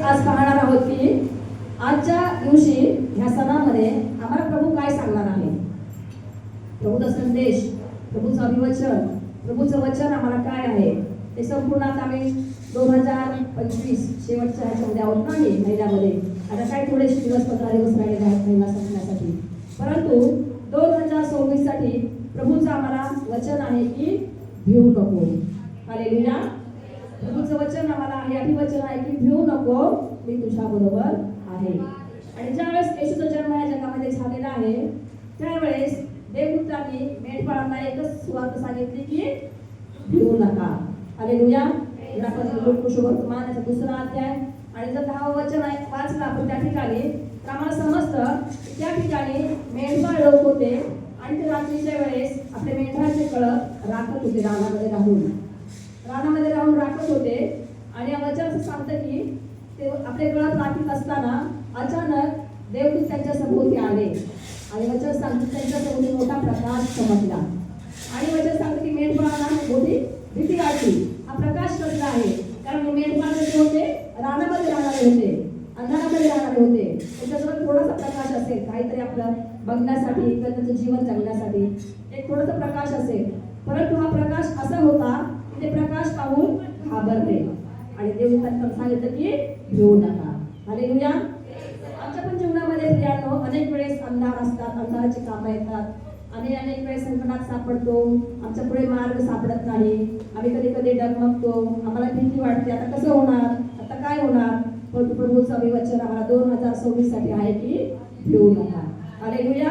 हेच आज पाहणार आहोत की आजच्या दिवशी ह्या सणामध्ये आम्हाला प्रभू काय सांगणार आहे? प्रभूचा संदेश प्रभूचं अभिवचन प्रभूचं वचन आम्हाला काय आहे? ते संपूर्ण आता आम्ही दोन हजार पंचवीस शेवटच्या ह्याच्यामध्ये आहोत नाही महिन्यामध्ये. आता काय थोडेसे दिवस पंधरा दिवस राहिले आहेत महिना संपण्यासाठी. परंतु दोन हजार सव्वीससाठी प्रभूचं आम्हाला वचन आहे की भिवू नको. हालेलुया. तुझं वचन आम्हाला आहे अभिवचन आहे की भिवू नको मी तुझ्या बरोबर आहे. आणि ज्यावेळेस येशूचा जन्म या जगामध्ये झालेला आहे त्यावेळेस देवदूतांनी मेंढपाळांना एकच सुवार्थ सांगितली की भिवू नका. अरे लुया वर्तमान याचा दुसरा अध्याय. आणि जर दहा वचन आहे वाचलं आपण त्या ठिकाणी. तर आम्हाला समजतं की त्या ठिकाणी मेंढपाळ लोक होते आणि ते रात्रीच्या वेळेस आपले मेंढराचे कळ राखत होते रानामध्ये राहून. रानामध्ये राहून राखत होते. आणि या वचन असं सांगतं की ते आपले कळप राखीत असताना अचानक देवदूत त्यांच्या सभोवती आले. आणि वचन सांगतो त्यांच्या सभोवती मोठा प्रकाश चमकला. आणि वचन सांगतं की मेंढपाळांना मोठी भीती वाटली. हा प्रकाश कसला आहे? कारण मेंढपाळ कसे होते रानामध्ये राहणारे होते. अंधारामध्ये राहणारे होते. त्याच्यासोबत थोडासा प्रकाश असेल काहीतरी आपलं बघण्यासाठी किंवा त्यांचं जीवन जगण्यासाठी एक थोडासा प्रकाश असेल. परंतु हा प्रकाश असा होता ते प्रकाश पाहून घाबरले. आणि देव त्यांना सांगितलं की घेऊ नका. हालेलुया. आमच्या पण जीवनामध्ये प्रियांनो अनेक वेळेस अंधार असतात अंधाराची कामं येतात. आणि अनेक वेळेस संकटात सापडतो. आमच्या पुढे मार्ग सापडत नाही. आम्ही कधी कधी डगमगतो. आम्हाला भीती वाटते आता कसं होणार? आता काय होणार? परंतु प्रभूचं अभिवचन आम्हाला दोन हजार सव्वीससाठी आहे की घेऊ नका. हालेलुया.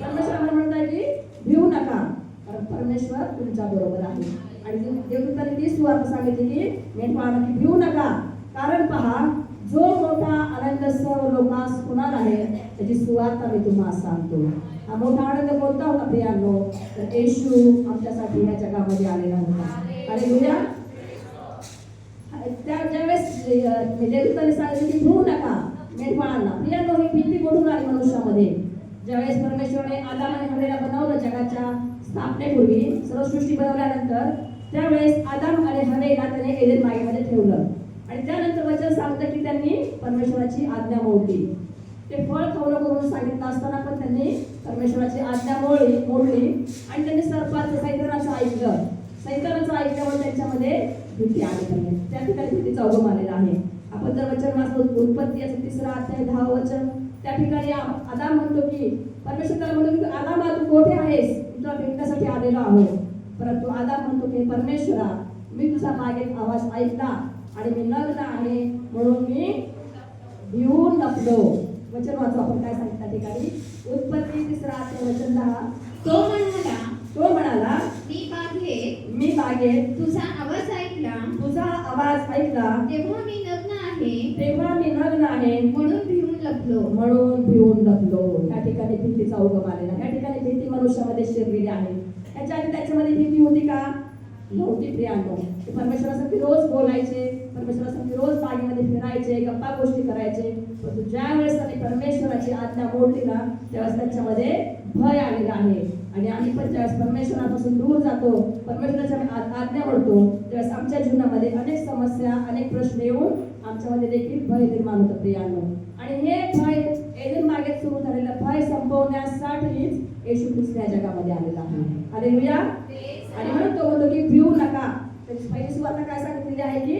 परमेश्वर आम्हाला म्हणतात की घेऊ नका. कारण परमेश्वर तुमच्या बरोबर आहे. आणि देवदूताने ती वार्थ सांगितली की मेंढपाळाला की भिवू नका. कारण पहा जो मोठा आनंद सर्व लोकांस होणार आहे त्याची सुवार्थ मी तुम्हाला सांगतो. हा मोठा आनंद कोणता होता प्रियांनो? तर येशू आमच्यासाठी ह्या जगामध्ये आलेला होता. आणि त्या ज्यावेळेस देवदूताने सांगितलं की भिवू नका. मेंढपाळांना प्रियांनो ही भीती कुठून आली मनुष्यामध्ये. ज्यावेळेस परमेश्वराने आदाम आणि हवेला बनवलं जगाच्या स्थापनेपूर्वी सर्व सृष्टी बनवल्यानंतर त्यावेळेस आदाम आणि हवेला त्याने एदेन मागेमध्ये ठेवलं. आणि त्यानंतर वचन सांगतं की त्यांनी परमेश्वराची आज्ञा मोडली. ते फळ खवलं करून म्हणून सांगितलं असताना पण त्यांनी परमेश्वराची आज्ञा मोडली मोडली. आणि त्यांनी सर्पाचं सैतानाचं ऐकलं. सैतानाचं ऐकल्यावर त्यांच्यामध्ये भीती आली पाहिजे. त्या ठिकाणी भीतीचा उगम आलेला आहे. आपण जर वचन वाचलं उत्पत्ती असं तिसरा अध्याय दहा वचन त्या ठिकाणी आदाम म्हणतो की परमेश्वर त्याला म्हणतो की आदाम तू कोठे आहेस. तुला भेटण्यासाठी आलेलो आहोत. परंतु आदाम म्हणतो की परमेश्वरा मी तुझा मागे आवाज ऐकला आणि मी लग्न आहे म्हणून मी भिवून लपलो. वचन वाचू आपण काय सांगितलं त्या ठिकाणी? उत्पत्ती तिसरा वचन दहा. तो म्हणाला तो म्हणाला मी बागेत मी बागेत तुझा आवाज ऐकला. तुझा आवाज ऐकला. तेव्हा मी नग्न आहे. तेव्हा मी लग्न आहे. म्हणून भिवून लपलो. म्हणून भिवून लपलो. या ठिकाणी भीतीचा उगम आलेला या ठिकाणी भीती मनुष्यामध्ये शिरलेली आहे. याच्या आधी त्याच्यामध्ये भीती होती का? नव्हती प्रियांनो ते परमेश्वरासाठी रोज बोलायचे परमेश्वरासाठी रोज बागेमध्ये फिरायचे गप्पा गोष्टी करायचे. परंतु ज्या वेळेस त्यांनी परमेश्वराची आज्ञा मोडली ना त्यावेळेस त्यांच्यामध्ये भय आलेला आहे. आणि आम्ही पण ज्यावेळेस परमेश्वरापासून दूर जातो परमेश्वराच्या आज्ञा मोडतो. त्यावेळेस आमच्या जीवनामध्ये अनेक समस्या अनेक प्रश्न येऊन आमच्यामध्ये देखील भय निर्माण होतं प्रियांनो आणि हे भय एदेन मागे सुरू झालेला भय संपवण्यासाठीच येशू ख्रिस्त या जगामध्ये आलेला आहे. हालेलुया आणि म्हणून तो म्हणतो की भिवू नका. त्याची पहिली सुरुवात काय सांगितलेली आहे की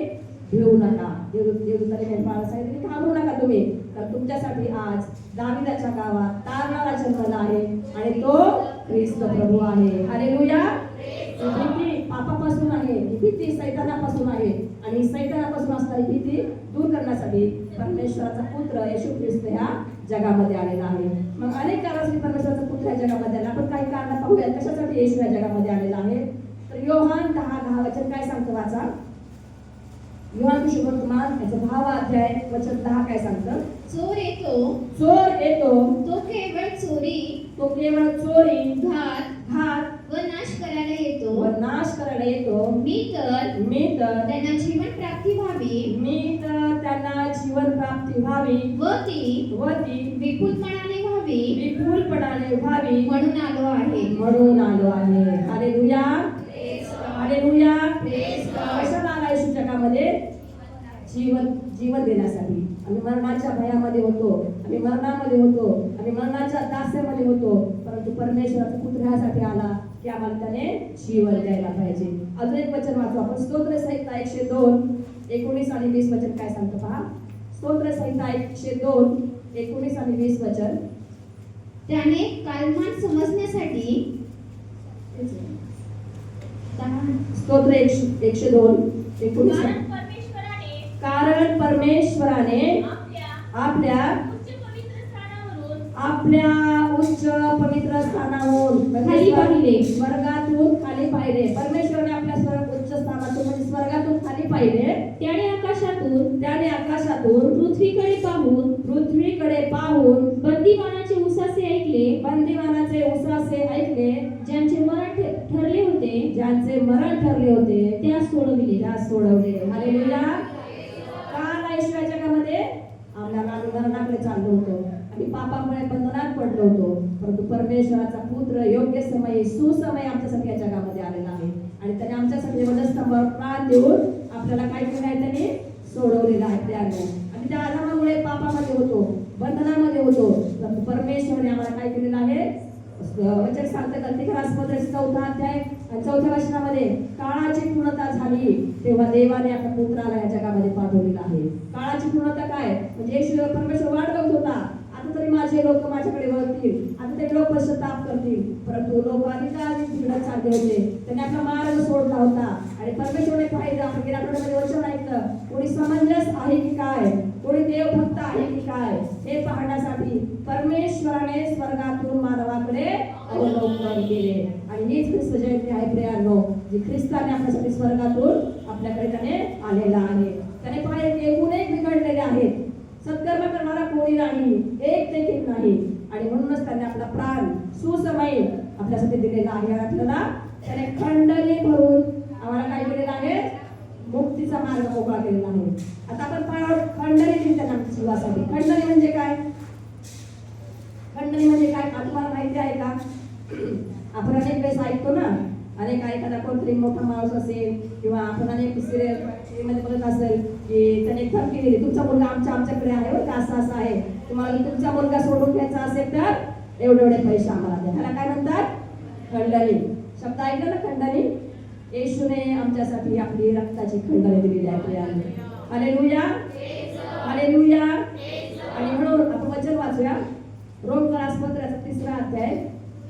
भिवू नका. देव देवदूताने मेंढपाळाला सांगितले की घाबरू नका तुम्ही. तर तुमच्यासाठी आज दाविदाच्या गावात तारणारा जन्मला आहे आणि तो ख्रिस्त प्रभू आहे. अरे ही पापापासून आहे भीती सैतानापासून आहे. आणि सैतानापासून असणारी भीती दूर करण्यासाठी परमेश्वराचा पुत्र येशू ख्रिस्त ह्या जगामध्ये आलेला आहे. मग अनेक कारणासाठी परमेश्वराचा पुत्र जगामध्ये. आला आपण काही कारण पाहूया कशासाठी येशू या जगामध्ये आलेला आहे? तर योहान दहा दहा वचन काय सांगतं वाचा? योहान शुभवर्तमान याचा दहावा अध्याय वचन दहा काय सांगतं? चोर येतो. चोर येतो. तो केवळ चोरी तो केवळ चोरी घात घात व नाश करायला येतो. व नाश करायला येतो. मी तर मी तर त्यांना जीवन प्राप्ती व्हावी. मी जीवन प्राप्ती व्हावी. व ती व ती विपुलपणाने व्हावी. विपुलपणाने व्हावी. म्हणून आलो आहे. म्हणून आलो आहे. हालेलुया हालेलुया कशाला आला येशू जगामध्ये? जीवन जीवन देण्यासाठी. आम्ही मरणाच्या भयामध्ये होतो. आम्ही मरणामध्ये होतो. आम्ही मरणाच्या दास्यामध्ये होतो. परंतु परमेश्वराचा पुत्र ह्यासाठी आला की आम्हाला त्याने जीवन द्यायला पाहिजे. अजून एक वचन वाचू आपण. स्तोत्र संहिता एकशे दोन. एकोणीस आणि वीस वचन काय सांगतं पहा? स्तोत्र संहिता एकशे दोन एकोणीस आणि वीस वचन. त्याने कालमान समजण्यासाठी स्तोत्र एकशे दोन एकोणीस. कारण परमेश्वराने कारण परमेश्वराने आपल्या आपल्या उच्च पवित्र स्थानावरून आपल्या उच्च पवित्र स्थानावरून खाली पाहिले. स्वर्गातून खाली पाहिले. परमेश्वराने आपल्या स्वर्ग उच्च स्थानातून म्हणजे स्वर्गातून खाली पाहिले. त्याने आकाशातून त्याने आकाशातून पृथ्वीकडे पाहून पृथ्वीकडे पाहून बंदीवानाचे उसासे ऐकले बंदीवानाचे उसासे ऐकले ज्यांचे मरण ठरले होते ज्यांचे मरण ठरले होते त्या सोडविले त्या सोडवले. हालेलुया काल ऐश्वर्या जगामध्ये आम्हाला आम्ही चाललो होतो. आणि पापामुळे बंधनात पडलो होतो. परंतु परमेश्वराचा पुत्र योग्य समय सुसमय आमच्यासाठी या जगामध्ये आलेला आहे. आणि त्याने आमच्यासाठी वधस्तंभावर प्राण देऊन आपल्याला काय केलं आहे त्याने? सोडवलेलं आहे त्या आणि त्या आरामामुळे पापामध्ये होतो बंधनामध्ये होतो. परमेश्वरने आम्हाला काय केलेलं आहे? वचन सांगतात गलतीकरास्पद चौथा अध्याय आणि चौथ्या वचनामध्ये काळाची पूर्णता झाली. तेव्हा देवाने आपल्या पुत्राला या जगामध्ये पाठवलेला आहे. काळाची पूर्णता काय? म्हणजे परमेश्वर वाट बघत होता. आता तरी माझे लोक माझ्याकडे वळतील. आता ते लोक पश्चाताप करतील. परंतु लोक अधिकार बिघडत चालले होते. त्यांनी आपला मार्ग सोडला होता. आणि परमेश्वरने पाहिजे आपण गेल्या आठवड्यामध्ये वचन ऐकलं. कोणी समंजस आहे की काय? कोणी देवभक्त आहे की काय? हे पाहण्यासाठी परमेश्वराने स्वर्गातून मानवाकडे अवलोकन केले. आणि हीच ख्रिस्त जयंती आहे प्रियांनो जी ख्रिस्ताने आपल्यासाठी स्वर्गातून आपल्याकडे त्याने आलेला आहे. त्याने पाहिले की एकूण एक बिघडलेले आहेत. सत्कर्म करणारा कोणी नाही एक देखील नाही. आणि म्हणूनच त्याने आपला प्राण सुसमय आपल्यासाठी दिलेला आहे. आपल्याला त्याने खंडने भरून आम्हाला काय केलेलं आहे? मुक्तीचा मार्ग मोकळा केलेला आहे. आता आपण पाहणार खंडणी दिली आमच्या जीवासाठी खंडणी म्हणजे काय? खंडणी म्हणजे काय? तुम्हाला माहिती आहे का? आपण अनेक वेळेस ऐकतो ना अनेक एखादा कोणतरी मोठा माणूस असेल किंवा आपण अनेक सिरियलमध्ये बघत असेल की त्याने एक धमकी दिली तुमचा मुलगा आमच्या आमच्याकडे आहे बरं का असं असं आहे. तुम्हाला तुमचा मुलगा सोडून घ्यायचा असेल तर एवढे एवढे पैसे आम्हाला द्या. ह्याला काय म्हणतात? खंडणी. शब्द ऐकलं ना खंडणी? येशूने आमच्यासाठी आपली रक्ताची खंडणी दिलेली आहे प्रियांनो. हालेलुया. हालेलुया. आणि म्हणून आपण वचन वाचूया. रोम पत्राचा तिसरा अध्याय.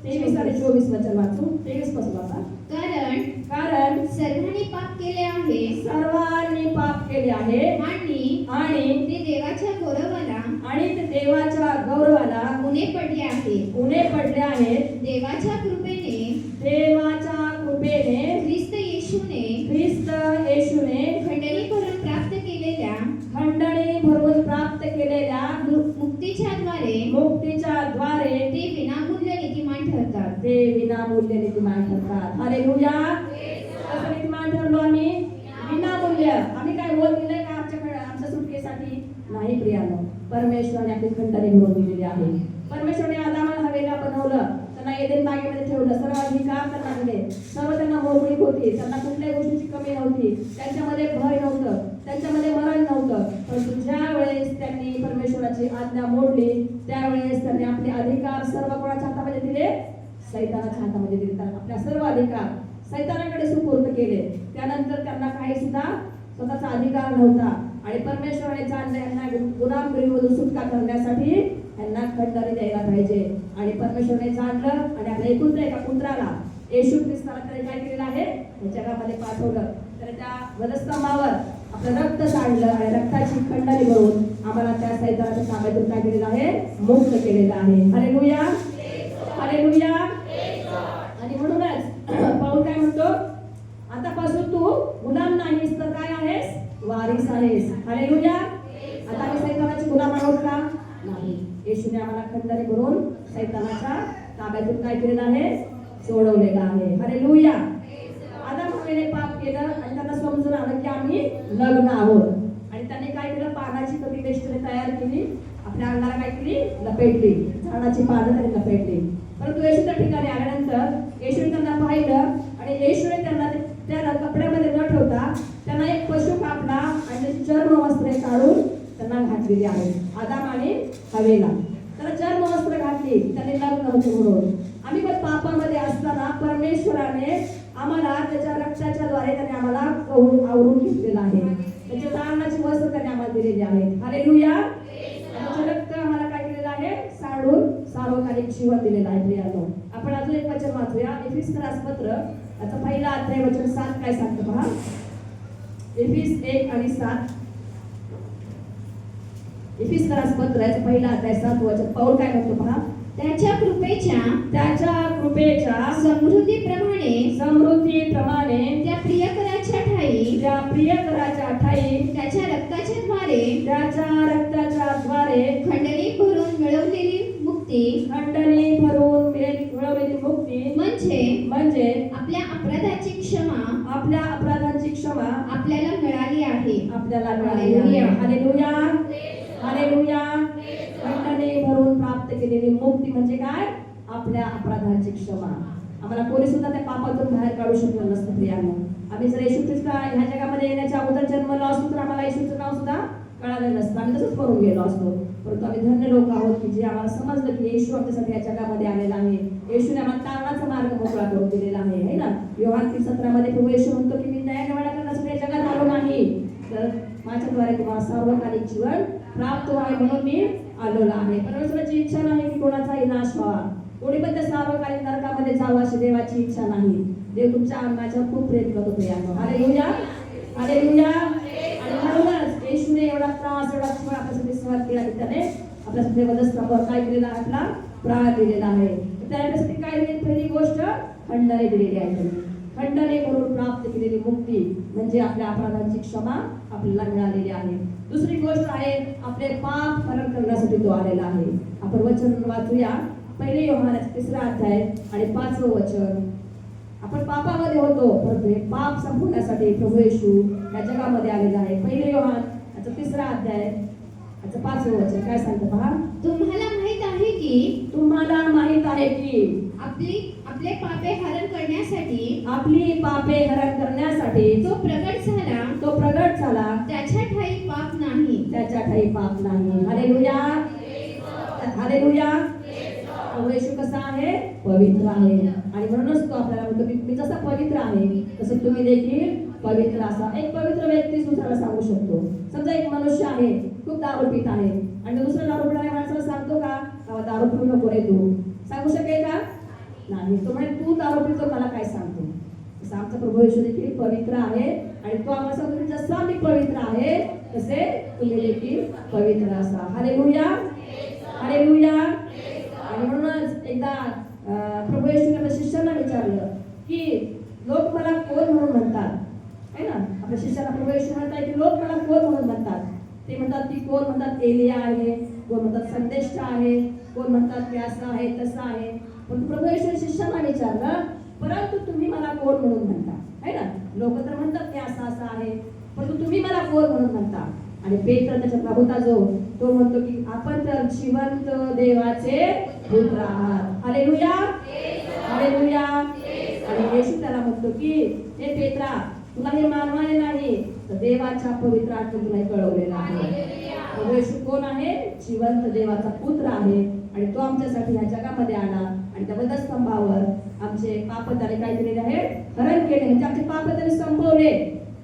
तेवीस आणि चोवीस वचन वाचू. तेवीसपासून वाचा. कारण कारण सर्वांनी पाप केले आहे. सर्वांनी पाप केले आहे. आणि आणि ते देवाच्या गौरवाला आणि ते देवाच्या गौरवाला उणे पडले आहे. उणे पडले आहेत देवाच्या कृपेने देवाच्या कृपेने ख्रिस्त येशूने ख्रिस्त येशूने खंडणी करून प्राप्त केलेल्या खंडणी भरून प्राप्त केलेल्या मुक्तीच्या द्वारे मुक्तीच्या द्वारे ते विनामूल्य नीतिमान ठरतात. ते विनामूल्य नीतिमान ठरतात. हालेलुया कसं नीतिमान ठरलो आम्ही विनामूल्य आम्ही काय बोल दिलंय का आमच्याकडे आमच्या सुटकेसाठी नाही प्रियानो परमेश्वराने आपली खंडणी निवडून दिलेली आहे. परमेश्वराने आदामाला हवेला बनवलं त्यांना येदेन बागेमध्ये ठेवलं. सर्व अधिकार त्यांना दिले सर्व त्यांना मोकळीक होती. त्यांना कुठल्याही गोष्टीची कमी नव्हती. त्यांच्यामध्ये भय नव्हतं. त्यांच्यामध्ये मरण नव्हतं. परंतु ज्या वेळेस त्यांनी परमेश्वराची आज्ञा मोडली त्यावेळेस त्यांनी आपले अधिकार सर्व कोणाच्या हातामध्ये दिले? सैतानाच्या हातामध्ये दिले. तर आपल्या सर्व अधिकार सैतानाकडे सुपूर्त केले. त्यानंतर त्यांना काही सुद्धा स्वतःचा अधिकार नव्हता. आणि परमेश्वराने यांना गुलामगिरीमधून सुटका करण्यासाठी यांना खंडणी द्यायला पाहिजे. आणि परमेश्वराने जाणलं आणि आपल्या एकूण एका पुत्राला येशू ख्रिस्ताला त्याने काय केलेलं आहे? जगामध्ये पाठवलं. तर त्या वधस्तंभावर आपलं रक्त सांडलं आणि रक्ताची खंडणी भरून आम्हाला त्या सैतानाच्या ताब्यातून काय केलेलं आहे मुक्त केलेलं आहे. अरे लुया हालेलुया आणि म्हणूनच पाऊल काय म्हणतो? आतापासून तू गुलाम नाहीस तर काय आहेस? वारीस आहेस. हालेलुया. आता आम्ही सैतानाची गुलाम आहोत का? नाही. येशूने आम्हाला खंडणी करून सैतानाच्या ताब्यातून काय केलेलं आहे? सोडवलेलं आहे. अरे लुया आता हवेने पाप केलं? आणि त्यांना समजून आलं की आम्ही लग्न आहोत. आणि त्याने काय केलं? पानाची कमी वेष्टने तयार केली? आपल्या अंगाला काय केली? लपेटली. झाडाची पानं त्याने लपेटली. परंतु येशूच्या ठिकाणी आल्यानंतर येशूने त्यांना पाहिलं आणि येशूने त्यांना ते- त्या कपड्यामध्ये न ठेवता त्यांना एक पशु कापला आणि चर्म वस्त्रे काढून त्यांना घातलेली आहे. आदाम आणि हवेला. तर चर्म वस्त्र घातली त्याने लग्न होते म्हणून. आम्ही पण पापामध्ये असताना परमेश्वराने आम्हाला त्याच्या रक्ताच्या द्वारे त्याने आम्हाला आवरून घेतलेलं आहे. त्याच्या तारणाची वस्त्र त्याने आम्हाला दिलेली आहेत अरे लुया रक्त आम्हाला काय केलेलं आहे? साडून सार्वकालिक जीवन दिलेलं आहे प्रियानो आपण अजून एक वचन वाचूया. एफिस पत्र आता पहिला अध्याय वचन सात काय सांगतं पहा एफिस एक आणि सात. एफिस पत्र याचं पहिला अध्याय सात वचन. पाऊल काय म्हणतो पहा त्याच्या कृपेच्या त्याच्या कृपेच्या समृद्धीप्रमाणे समृद्धीप्रमाणे त्या प्रियकराच्या ठाई त्या प्रियकराच्या ठाई त्याच्या रक्ताच्या द्वारे त्याच्या रक्ताच्या द्वारे मिळवलेली मुक्ती खंडणी भरून मिळवलेली मुक्ती म्हणजे? म्हणजे? आपल्या अपराधाची क्षमा आपल्या अपराधांची क्षमा आपल्याला मिळाली आहे. आपल्याला मिळाली आहे. हालेलुया. हालेलुया. हालेलुया. खंडणी भरून प्राप्त केलेली मुक्ती म्हणजे काय? आपल्या अपराधांची क्षमा. आम्हाला कोणी सुद्धा त्या पापातून बाहेर काढू शकलं नसतं प्रियानो. आम्ही जर येशू ख्रिस्ता ह्या जगामध्ये येण्याच्या अगोदर जन्मलो असतो तर आम्हाला येशूचं नाव सुद्धा कळालं नसतं. आम्ही तसंच करून गेलो असतो. परंतु आम्ही धन्य लोक आहोत की जे आम्हाला समजलं की येशू आमच्यासाठी या जगामध्ये आलेला आहे. येशूने आम्हाला तारणाचा मार्ग मोकळा करून दिलेला आहे है ना? योहान तीन सतरामध्ये प्रभू येशू म्हणतो की मी न्याय निवाडा करण्यासाठी या जगात आलो नाही. तर माझ्याद्वारे तुम्हाला सार्वकालिक जीवन प्राप्त व्हावे म्हणून मी आलेलो आहे. परमेश्वराची इच्छा नाही की कोणाचाही नाश व्हावा. कोणी पण त्या सार्वकालिक नरकामध्ये जावं अशी देवाची इच्छा नाही. देव तुमच्या आम्हाला खूप प्रेम करतो या अरे लुया अरे लुया म्हणूनच एवढा त्रास एवढा छळ आपल्यासाठी सहन केला की त्याने? आपल्यासाठी वधस्तंभावर काय केलेला आपला? प्राण दिलेला आहे. तर काय दिली पहिली गोष्ट खंडने दिलेली आहे खंडने करून प्राप्त केलेली मुक्ती म्हणजे आपल्या अपराधांची क्षमा आपल्याला मिळालेली आहे. दुसरी गोष्ट आहे आपले पाप हरण करण्यासाठी तो आलेला आहे. आपण वचन वाचूया. पहिले योहानाचा तिसरा अध्याय आणि पाचवं वचन. आपण पापामध्ये होतो परंतु हे पाप संपवण्यासाठी प्रभू येशू या जगामध्ये आलेला आहे. पहिले योहान याचा तिसरा अध्याय याचं पाचवं वचन काय सांगतं पहा. तुम्हाला माहीत आहे की तुम्हाला माहीत आहे की आपली आपले पापे हरण करण्यासाठी आपली पापे हरण करण्यासाठी जो प्रकट झाला. तो प्रगट झाला. त्याच्या ठाई पाप नाही. त्याच्या ठाई पाप नाही. हालेलुया. हालेलुया. येशू कसा आहे? पवित्र आहे. आणि म्हणूनच तो आपल्याला म्हणतो की मी जसा पवित्र आहे तसं तुम्ही देखील पवित्र असा. एक पवित्र व्यक्ती दुसऱ्याला सांगू शकतो. समजा एक मनुष्य आहे खूप दारू पित आहे आणि दुसऱ्या दारू पिणाऱ्या माणसाला सांगतो का दारू पिऊ नको रे तू. सांगू शकेल का? नाही. तो म्हणे तू दारू पितो मला काय सांगतो? तसं आमचा प्रभू येशू देखील पवित्र आहे आणि तो आम्हाला सांगतो की जसा मी पवित्र आहे तसे तुम्ही देखील पवित्र असा. हरे लुया हरे लुया आणि म्हणूनच एकदा प्रभू येशूने शिष्यांना विचारलं की लोक मला कोण म्हणून म्हणतात? शिष्याला प्रभू येशू म्हणतात की लोक मला कोण म्हणून म्हणतात? ते म्हणतात की कोण म्हणतात एलिया आहे कोण म्हणतात संदेष्टा आहे कोण म्हणतात की असं आहे तसं आहे. पण प्रभू येशू शिष्यांना विचारलं परंतु तुम्ही मला कोण म्हणून म्हणता? है ना? लोक तर म्हणतात की असं असं आहे परंतु तुम्ही मला कोण म्हणून म्हणता? आणि पेत्र त्याच्यातला होता जो तो म्हणतो की आपण तर जिवंत देवाचे पुत्र आहात. हालेलुया हालेलुया आणि येशू त्याला म्हणतो की हे पेत्रा तुला हे मानवाने नाही. तर देवाच्या पवित्र आत्म्याने कळवलेलं आहे. येशू कोण आहे? जिवंत देवाचा पुत्र आहे आणि तो आमच्यासाठी ह्या जगामध्ये आला आणि त्या वधस्तंभावर आमचे पाप त्याने काय केलेले आहे हरण केले. म्हणजे आमचे पाप त्याने संपवले.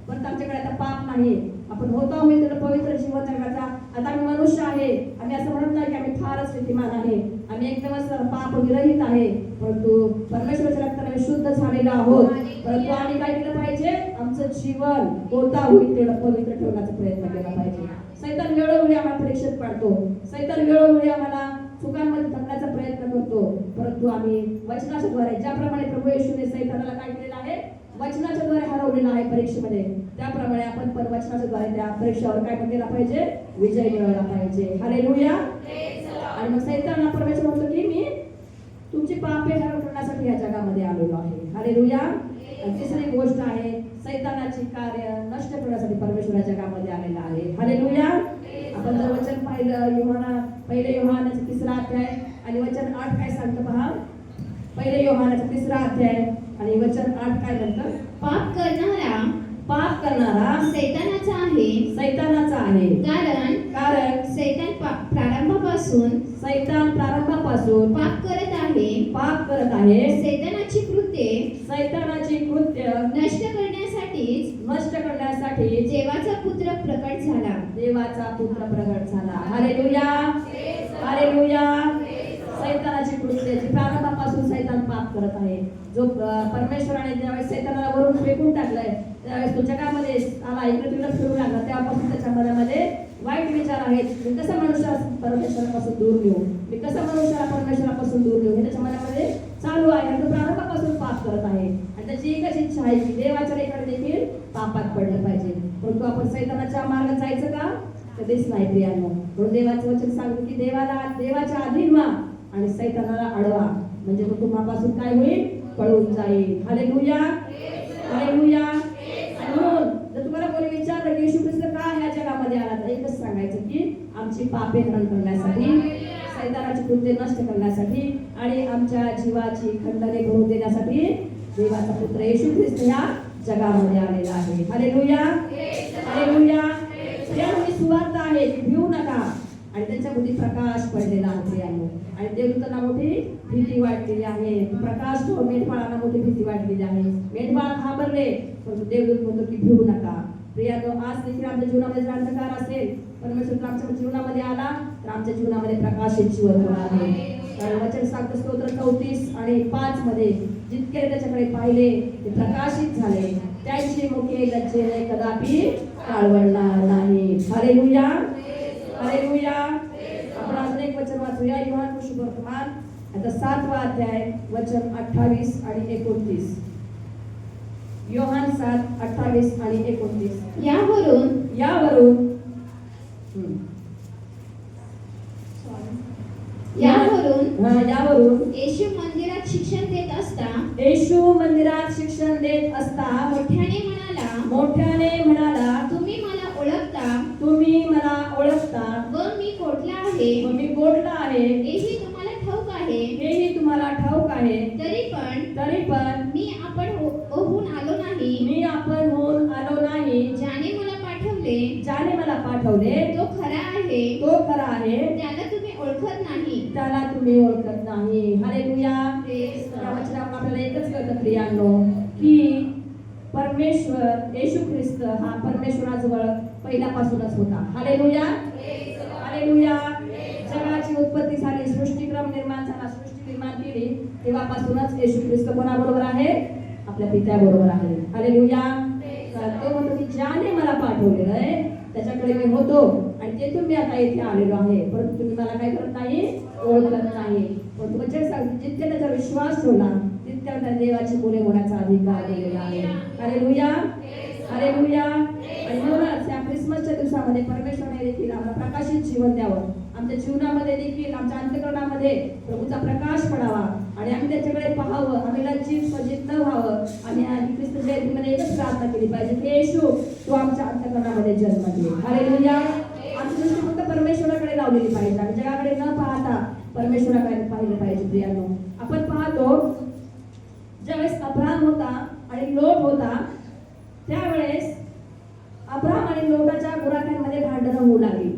पण आमच्याकडे आता पाप नाही. आपण होतो आम्ही त्याला पवित्र जीवन जगाचा आता आम्ही मनुष्य आहे. आम्ही असं म्हणत नाही की आम्ही फारच विद्यमान आहे. आम्ही एकदमच पाप विरहित आहे. परंतु परमेश्वराच्या रक्ताने आम्ही शुद्ध झालेलो आहोत. परंतु आम्ही काय केलं पाहिजे? आमचं जीवन होता होईल तेवढं पवित्र ठेवण्याचा प्रयत्न केला पाहिजे. सैतान वेळोवेळी आम्हाला परीक्षेत पाडतो. सैतान वेळोवेळी आम्हाला चुकांमध्ये धरण्याचा प्रयत्न करतो. परंतु आम्ही वचनाच्या द्वारे ज्याप्रमाणे प्रभू येशूने सैतानाला काय केलेलं आहे? वचनाच्या द्वारे हरवलेला आहे परीक्षेमध्ये. त्याप्रमाणे आपण पण द्वारे त्या परीक्षावर काय केला पाहिजे विजय मिळवला पाहिजे. हालेलुया आणि मग सैताना परमेश्वर म्हणतो की मी तुमची पापे हरण करण्यासाठी या जगामध्ये आलेलो आहे. हरे लुया तिसरी गोष्ट आहे सैतानाची कार्य नष्ट करण्यासाठी परमेश्वर या जगामध्ये आलेला आहे. हालेलुया आपण जर वचन पाहिलं योहाना पहिले योहानाचा तिसरा अध्याय आणि वचन आठ काय सांगतं पहा? पहिले योहानाचा तिसरा अध्याय आणि वचन आठ काय म्हणतं? पाप करणारा पाप करणारा सैतानाचा आहे. सैतानाचा आहे. कारण कारण प्रारंभापासून सैतान प्रारंभापासून पाप करत आहे. पाप करत आहे. सैतानाची कृत्ये सैतानाची कृत्य नष्ट करण्यासाठीच नष्ट करण्यासाठी देवाचा पुत्र प्रकट झाला. देवाचा पुत्र प्रगट झाला. हालेलुया. हालेलुया. सैतानाची कृत्याची प्रारंभापासून सैतान पाप करत आहे. जो परमेश्वराने ज्यावेळेस सैतानाला वरून फेकून टाकलंय त्यावेळेस तो जगामध्ये आला इकडे तिकडे फिरू लागला त्यापासून त्याच्या मनामध्ये वाईट विचार आहेत. मी कसा मनुष्य परमेश्वरापासून दूर नेऊ? मी कसा मनुष्याला परमेश्वरापासून दूर नेऊ? हे त्याच्या मनामध्ये चालू आहे आणि तो प्रारंभापासून पाप करत आहे. आणि त्याची एकच इच्छा आहे की देवाच्या रेखाने देखील पापात पडलं पाहिजे. परंतु आपण सैतानाच्या मार्गात जायचं का? कधीच नाही प्रियानो. म्हणून देवाचं वचन सांगतो की देवाला देवाच्या अधीन व्हा आणि सैतानाला अडवा. म्हणजे तो तुम्हापासून काय होईल? पळून जाईल. हालेलुया हालेलुया आणि म्हणून जर तुम्हाला कोणी विचारलं की येशू ख्रिस्त का ह्या जगामध्ये आला तर एकच सांगायचं की आमची पापे हरण करण्यासाठी सैतानाची कृत्य नष्ट करण्यासाठी आणि आमच्या जीवाची खंडने भरून देण्यासाठी देवाचा पुत्र येशू ख्रिस्त ह्या जगामध्ये आलेला आहे. हालेलुया हालेलुया या ही सुवार्थ आहे भिवू नका. आणि त्यांच्या प्रकाश पडलेला आहे आणि देवदूतांना मोठी भीती वाटलेली आहे. प्रकाश तो मेंढपाळांना मोठी भीती वाटलेली आहे. मेंढपाळ घाबरले परंतु देवदूत म्हणतो की भिवू नका. प्रियांनो आज देखील आमच्या जीवनामध्ये जर अंधकार असेल परमेश्वर आमच्या जीवनामध्ये आला तर आमच्या जीवनामध्ये प्रकाशित जीवन होणार आहे. कारण वचन सांगतो स्तोत्र चौतीस आणि पाच मध्ये जितके त्याच्याकडे पाहिले ते प्रकाशित झाले. त्यांची मुखे लज्जेने कदापि काळवडणार नाही. हालेलुया. हालेलुया आपण अजून एक वचन वाचूया. योहान आता सातवा अध्याय वचन अठ्ठावीस आणि एकोणतीस. योहान सात अठ्ठावीस आणि एकोणतीस. यावरून यावरून. यावरून यावरून येशू मंदिरात शिक्षण देत असता येशू मंदिरात शिक्षण देत असता मोठ्याने म्हणाला मोठ्याने म्हणाला तुम्ही मला ओळखता तुम्ही मला ओळखता व मी कोठला आहे? व मी कोणता आहे? हेही तुम्हाला ठाऊक आहे. हेही तुम्हाला ठाऊक आहे. तरी पण तरी पण मी आपण ओ- ओहून आलो नाही. मी आपण होऊन आलो नाही. ज्याने मला पाठवले ज्याने मला पाठवले तो खरा आहे. तो खरा आहे. त्याला तुम्ही ओळखत नाही. त्याला तुम्ही ओळखत नाही. हालेलुया. Praise या God. वचनातून आपल्याला एकच कळतं प्रियांनो की परमेश्वर येशू ख्रिस्त हा परमेश्वराजवळ पहिल्यापासूनच होता. हालेलुया हालेलुया जगाची उत्पत्ती झाली सृष्टीक्रम निर्माण झाला सृष्टी निर्माण केली. तेव्हापासूनच येशू ख्रिस्त कोणाबरोबर आहे? आपल्या पित्याबरोबर आहे. हालेलुया तर तो म्हणतो की ज्याने मला पाठवलेलं आहे त्याच्याकडे मी होतो आणि तेथून मी आता इथे आलेलो आहे. परंतु तुम्ही मला काय करत नाही? ओळखत नाही. पण वचन सांगतो त्याचा विश्वास ठेवला तितक्या त्या देवाची मुले होण्याचा अधिकार दिलेला आहे. अरे लुया अरे लुया आणि म्हणूनच या दिवसामध्ये परमेश्वराने देखील आम्हाला प्रकाशित जीवन द्यावं. आमच्या जीवनामध्ये देखील आमच्या अंतकरणामध्ये प्रभूचा प्रकाश पडावा आणि आम्ही त्याच्याकडे पाहावं आम्ही लज्जित स्वजित न व्हावं आणि आम्ही ख्रिस्त जयंतीमध्ये एकच प्रार्थना केली पाहिजे की येशू तो आमच्या अंतकरणामध्ये जन्म घे अरे लुया आमची दृष्टी फक्त परमेश्वराकडे लावलेली पाहिजे आणि जगाकडे न पाहता परमेश्वराकडे पाहिलं पाहिजे प्रियानो. आपण पाहतो ज्यावेळेस अब्राम होता आणि लोभ होता त्यावेळेस अब्राम आणि लोटाच्या गुराख्यांमध्ये भांडणं होऊ लागली.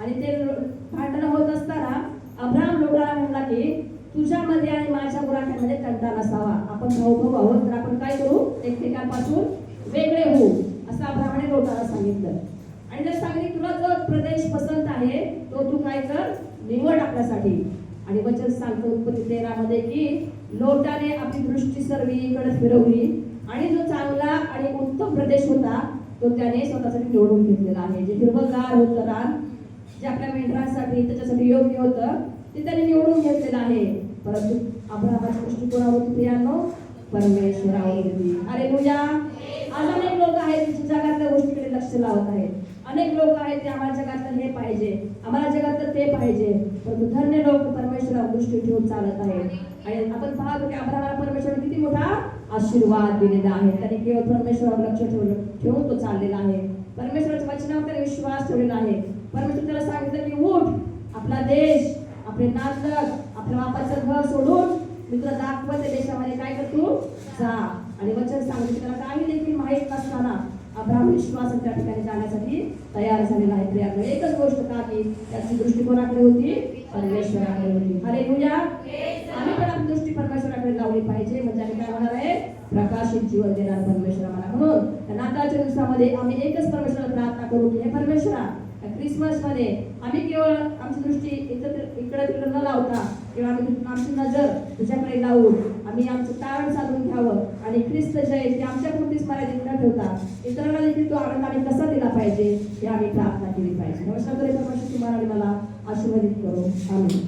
आणि ते भांडणं होत असताना अब्राम लोटाला म्हणला की तुझ्यामध्ये आणि माझ्या गुराख्यांमध्ये तंटा नसावा. आपण भाऊ भाऊ आहोत तर आपण काय करू? एकमेकांपासून वेगळे होऊ. असं अब्रामाने लोटाला सांगितलं. आणि जर सांगितलं तुला जो प्रदेश पसंत आहे तो तू काय कर? निवड आपल्यासाठी. आणि वचन सांगतो उत्पत्ती तेरामध्ये की लोटाने आपली दृष्टी सर्वीकडे फिरवली आणि जो चांगला आणि उत्तम प्रदेश होता तो त्याने स्वतःसाठी निवडून घेतलेला आहे. जे हिरवगार होतं रान जे आपल्या मेंढरांसाठी त्याच्यासाठी योग्य होतं ते त्याने निवडून घेतलेलं आहे. परंतु अब्रामाच्या दृष्टिकोनावरती प्रियानो? परमेश्वरावरती. अरे पूजा आज अनेक लोक आहेत जगातल्या गोष्टीकडे लक्ष लावत आहेत. अनेक लोक आहेत ते आम्हाला जगातलं हे पाहिजे. आम्हाला जगातलं ते पाहिजे. परंतु धन्य लोक परमेश्वरावर दृष्टी ठेवून चालत आहेत. आणि आपण पाहतो की अब्रामाला परमेश्वर किती मोठा आशीर्वाद दिलेला आहे. त्याने केवळ परमेश्वरावर लक्ष ठेवलं ठेवून तो चाललेला आहे. परमेश्वराच्या वचनावर त्याने विश्वास ठेवलेला आहे. परमेश्वर त्याला सांगितलं की उठ. आपला देश आपले नातलग आपल्या बापाचं घर सोडून मी तुला दाखवते देशामध्ये. काय कर तू? जा. आणि वचन सांगितलं त्याला काही देखील माहीत नसताना अब्राम विश्वास त्या ठिकाणी जाण्यासाठी तयार झालेला आहे. प्रियाकडे एकच गोष्ट का की त्याची दृष्टी कोणाकडे होती? परमेश्वराकडे होती. अरे आम्ही पण आपली दृष्टी परमेश्वराकडे लावली पाहिजे. म्हणजे आम्ही काय होणार आहे? प्रकाशित जीवन देणार परमेश्वर आम्हाला म्हणून. नाताळच्या दिवसामध्ये आम्ही एकच परमेश्वराला प्रार्थना करू की हे परमेश्वरा क्रिसमसमध्ये आम्ही केवळ आमची दृष्टी एकत्र इकडे तिकडे न लावता किंवा आम्ही आमची नजर तुझ्याकडे लावून आम्ही आमचं कारण साधून घ्यावं आणि ख्रिस्त जय ते आमच्या पुरतीच मर्यादित न ठेवता इतरांना देखील तो आनंद आम्ही कसा दिला पाहिजे हे आम्ही प्रार्थना केली पाहिजे. नमस्कार तुम्हाला आणि मला आशीर्वादित करू आम्ही